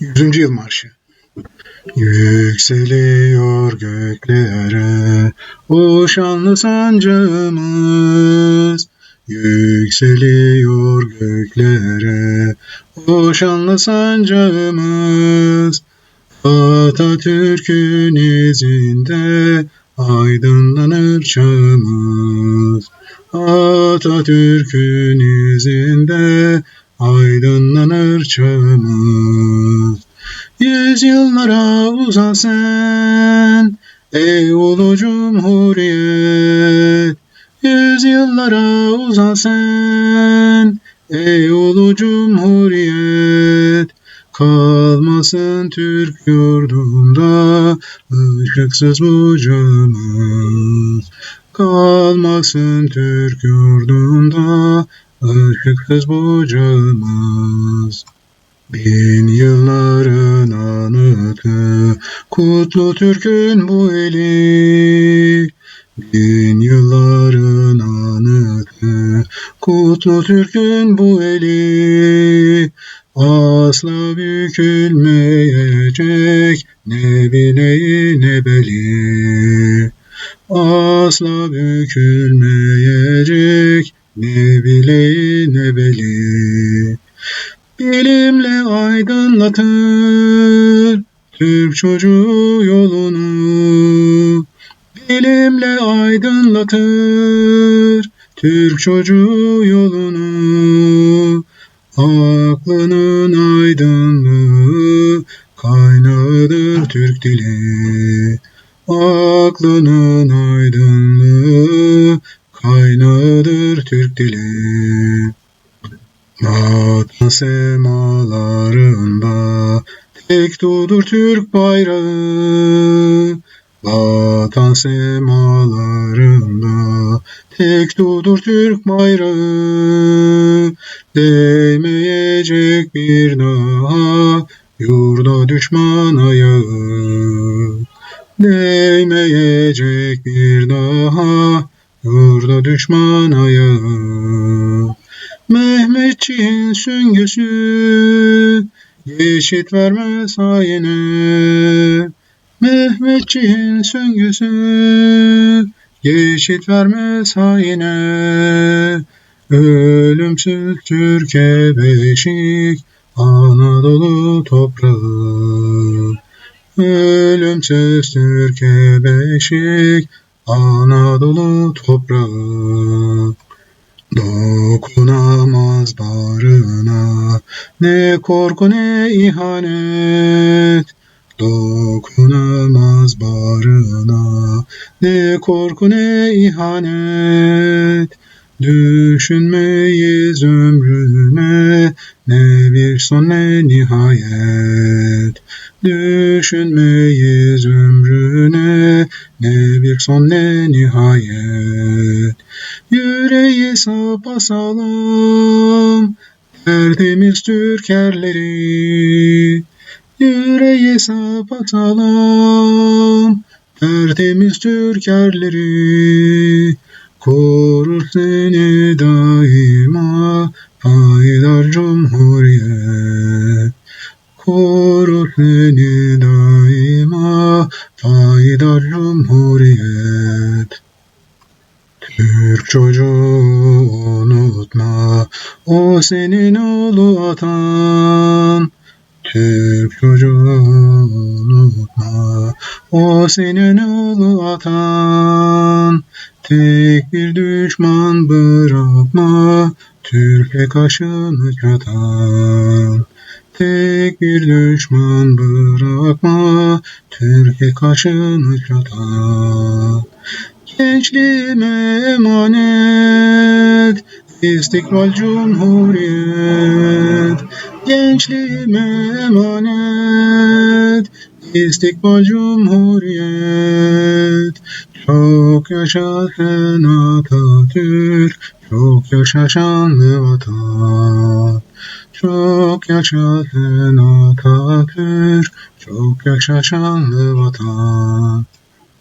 100. Yıl Marşı Yükseliyor göklere o şanlı sancağımız. Yükseliyor göklere o şanlı sancağımız. Atatürk'ün izinde aydınlanır çağımız. Atatürk'ün izinde aydınlanır çağımız. Yüzyıllara uzan sen, ey ulu cumhuriyet. Yüzyıllara uzan sen, ey ulu cumhuriyet. Kalmasın Türk yurdunda ışıksız bucağımız. Kalmasın Türk yurdunda ışıksız bucağımız. Bin yılların anıtı, kutlu Türk'ün bu eli. Bin yılların anıtı, kutlu Türk'ün bu eli. Asla bükülmeyecek, ne bileği ne beli. Asla bükülmeyecek, ne bileği ne beli. Bilimle aydınlatır Türk çocuğu yolunu. Bilimle aydınlatır Türk çocuğu yolunu. Aklının aydınlığı kaynağıdır Türk dili. Aklının aydınlığı kaynağıdır Türk dili. Vatan semalarında tek tudur Türk bayrağı. Vatan semalarında tek tudur Türk bayrağı. Değmeyecek bir daha yurda düşman ayağı. Değmeyecek bir daha yurda düşman ayağı. Mehmetçiğin süngüsü Yeşit vermez haine Mehmetçiğin süngüsü Yeşit vermez haine Ölümsüz Türkiye beşik Anadolu toprağı. Ölümsüz Türkiye beşik Anadolu toprağı Dokunamaz barına ne korku ne ihanet. Dokunamaz barına ne korku ne ihanet. Düşünmeyiz ömrüne ne bir son ne nihayet. Düşünmeyiz ömrüne ne bir son ne nihayet. Yüreği sapasağlam tertemiz Türkerleri. Yüreği sapasağlam tertemiz Türkerleri. Korur seni daima Haydar Cumhuriyet. Korur seni daima Haydar Cumhuriyet. Türk çocuğu unutma, o senin ulu atan. Türk çocuğu unutma, o senin ulu atan. Tek bir düşman bırakma, Türkiye kaşını çatan. Tek bir düşman bırakma, Türkiye kaşını çatan. Gençliğime emanet, İstiklal Cumhuriyet. Gençliğime emanet, İstikbal Cumhuriyet. Çok yaşasın Atatürk, çok yaşa şanlı vatan. Çok yaşasın Atatürk, çok yaşa şanlı vatan.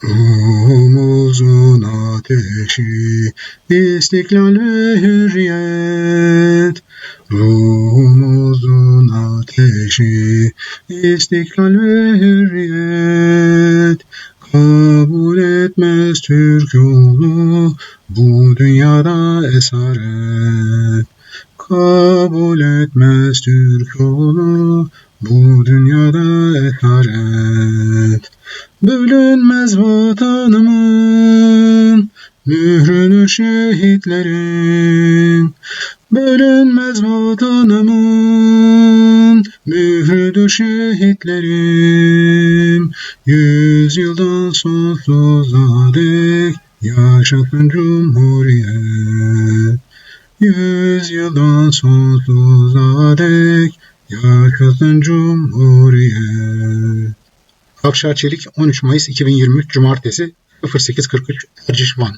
Ruhumuzun ateşi, istiklal ve hürriyet. Ruhumuzun ateşi, istiklal ve hürriyet. Kabul etmez Türk yolu, bu dünyada esaret. Kabul etmez Türk yolu, bu dünyada esaret. Bölünmez vatanımın, mührünü şehitlerin. Bölünmez vatanımın, mührüdür şehitlerim. Yüzyıldan sonsuza dek yaşasın Cumhuriyet. Yüzyıldan sonsuza dek yaşasın Cumhuriyet. Akşar Çelik 13 Mayıs 2023 Cumartesi 08.43 Erciş Van